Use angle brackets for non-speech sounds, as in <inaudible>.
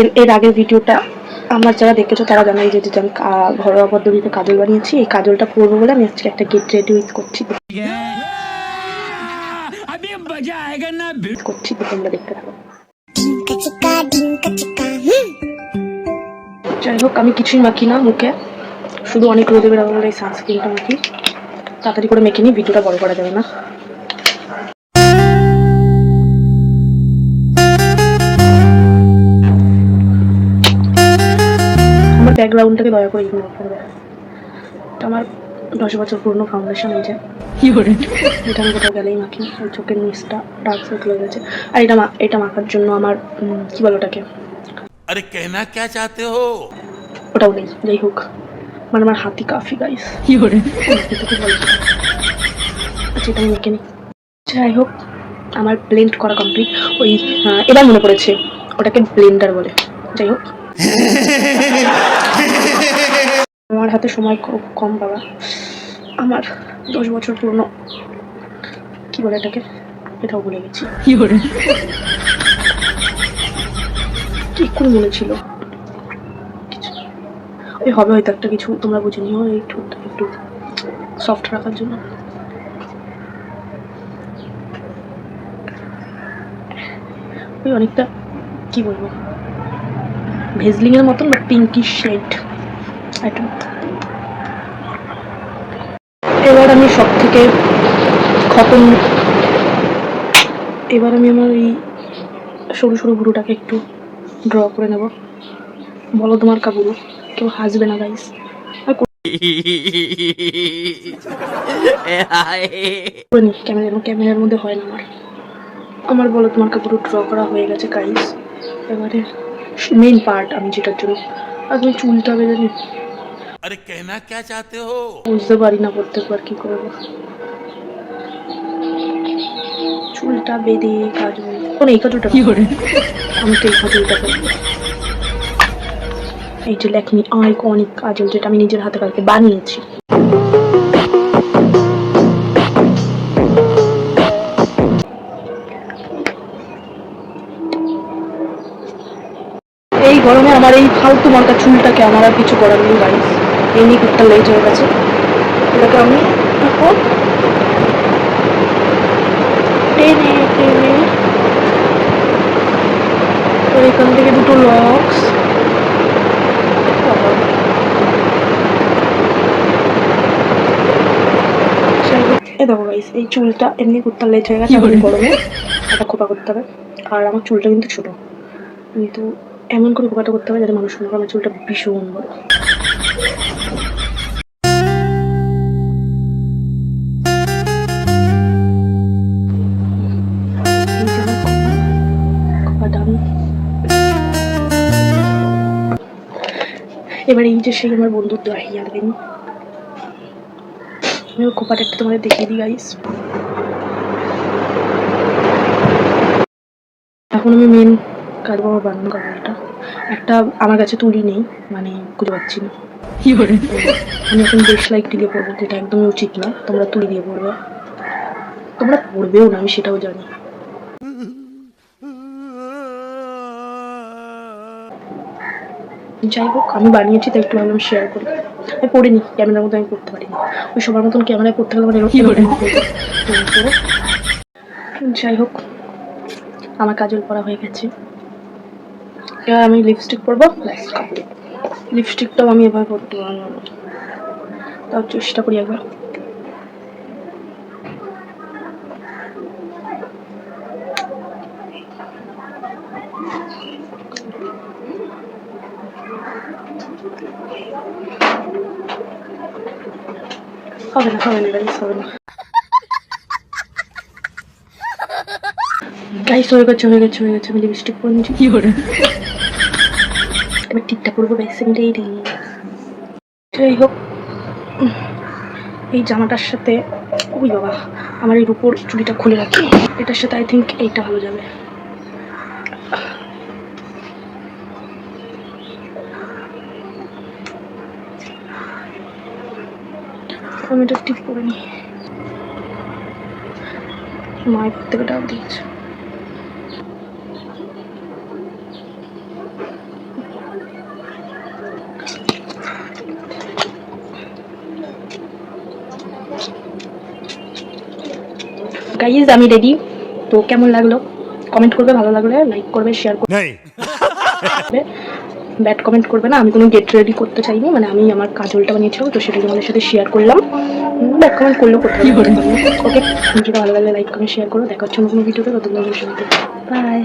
এর এর আগের ভিডিওটা আমার যারা দেখেছ, তারা জানাই যে আমি ঘরোয়া পদ্ধতিতে কাজল বানিয়েছি। এই কাজলটা পরবো বলে আমি আজকে একটা গেট রেডি ইউজ করছি। করছি, তোমরা দেখতে থাকো। যাই হোক, আমি কিছুই মাখি না মুখে। শুধু অনেক রোদে বেড়াবো এই সানস্ক্রিনটা মাখি। তাড়াতাড়ি করে মেখে নিই, ভিডিওটা বড় করা যাবে না। ব্যাকগ্রাউন্ডটাকে দয়া করে ইগনোর করবে আমার দশ বছর পুরনো ফাউন্ডেশন এই যে। এটা আমি কোথাও গেলেই মাখি। ওই চোখের নিচটা ডার্ক সার্কেল হয়ে গেছে আর এটা এটা মাখার জন্য আমার কি বলো ওটাকে? আরে কেনা কে চাতে হো? ওটাও নেই যাই হোক। মানে আমার হাতি কাফি গাইস কি করে আচ্ছা এটা আমি মেখে নিই। যাই হোক আমার ব্লেন্ড করা কমপ্লিট ওই এবার মনে পড়েছে ওটাকে ব্লেন্ডার বলে। যাই হোক। <laughs> হাতে সময় খুব কম বাবা। আমার দশ বছর পুরনো কি বলে এটাকে? এটাও ভুলে গেছি। কি করে মনে ছিল? ওই হবে হয়তো একটা কিছু তোমরা বুঝে নিও এই ঠোঁটটা একটু সফট রাখার জন্য। ওই অনেকটা কি বলব? ভেজলিং এর মতন বাট পিঙ্কি শেড এবার আমি সব থেকে খতম এবার আমি আমার এই সরু সরু ভুরুটাকে একটু ড্র করে নেব। বলো তোমার কাবুরু কেউ হাসবে না গাইস <laughs> ক্যামেরার ক্যামেরার মধ্যে হয় না আমার। আমার বলো তোমার কাপড় ড্র করা হয়ে গেছে গাইস এবারে মেইন পার্ট আমি যেটার জন্য আর তুমি চুলটা বেঁধে নি আরে কেনা কে চাতে হো বুঝতে পারি না প্রত্যেক পার কি করব। চুলটা বেঁধে কাজল কোন এই কাজলটা কি করে? আমি তো এই কাজলটা করি এই যে লেখনি আইকনিক কাজল যেটা আমি নিজের হাতে কালকে বানিয়েছি। এই গরমে আমার এই ফালতু মার্কা চুলটাকে আমার আর কিছু করার নেই গাড়ি এমনি একটা লেজ হয়ে গেছে। এটাকে আমি টেনে টেনে তো এখান থেকে দুটো লক্স এই দেখো গাইস এই চুলটা এমনি কুত্তার লেজ হয়ে গেছে এখন গরমে। একটা খোপা করতে হবে। আর আমার চুলটা কিন্তু ছোট। কিন্তু এমন করে খোপাটা করতে হবে যাতে মানুষ মনে করে আমার চুলটা ভীষণ বড়। এবার এই যে সেই আমার বন্ধুর দাহিয়া দিন। আমি খোপাটা একটু তোমাদের দেখিয়ে দিই গাইস এখন আমি মেন কাজ বাবা বানানো এটা একটা আমার কাছে তুলি নেই মানে খুঁজে পাচ্ছি না। আমি এখন বেশ লাইট দিয়ে পড়ব যেটা একদমই উচিত না। তোমরা তুলি দিয়ে পড়বে তোমরা পড়বেও না আমি সেটাও জানি। যাই হোক আমি বানিয়েছি তাই একটু আমি শেয়ার করি আমি পড়িনি ক্যামেরার মতো আমি করতে পারিনি। ওই সবার মতন ক্যামেরায় পড়তে গেলে এরকম। তো, যাই হোক আমার কাজল পরা হয়ে গেছে। এবার আমি লিপস্টিক পরবো লিপস্টিকটাও আমি এবার পরতে পারব তাও চেষ্টা করি একবার। হবে না হবে না গাইস হবে না। গাইস হয়ে গেছে হয়ে গেছে হয়ে গেছে আমি লিপস্টিক পরে নিচ্ছি কি করে এবার টিকটা করব গাইস আমি রেডি যাই হোক এই জামাটার সাথে ওই বাবা আমার এর উপর চুড়িটা খুলে রাখি। এটার সাথে আই থিঙ্ক এইটা ভালো যাবে। আমি এটা ঠিক করে নিই মায়ের ডাক দিয়েছে গাইজ আমি রেডি তো কেমন লাগল? কমেন্ট করবে ভালো লাগলে লাইক করবে শেয়ার করবে। <laughs> ব্যাড কমেন্ট করবে না। আমি কোনো গেট রেডি করতে চাইনি। মানে আমি আমার কাজলটা বানিয়েছিলাম তো সেটা তোমাদের সাথে শেয়ার করলাম। ব্যাড কমেন্ট করলেও করতে ওকে ভিডিওটা ভালো লাগলে লাইক করে শেয়ার করো। দেখা হচ্ছে অন্য কোনো ভিডিওতে ততক্ষণ বাই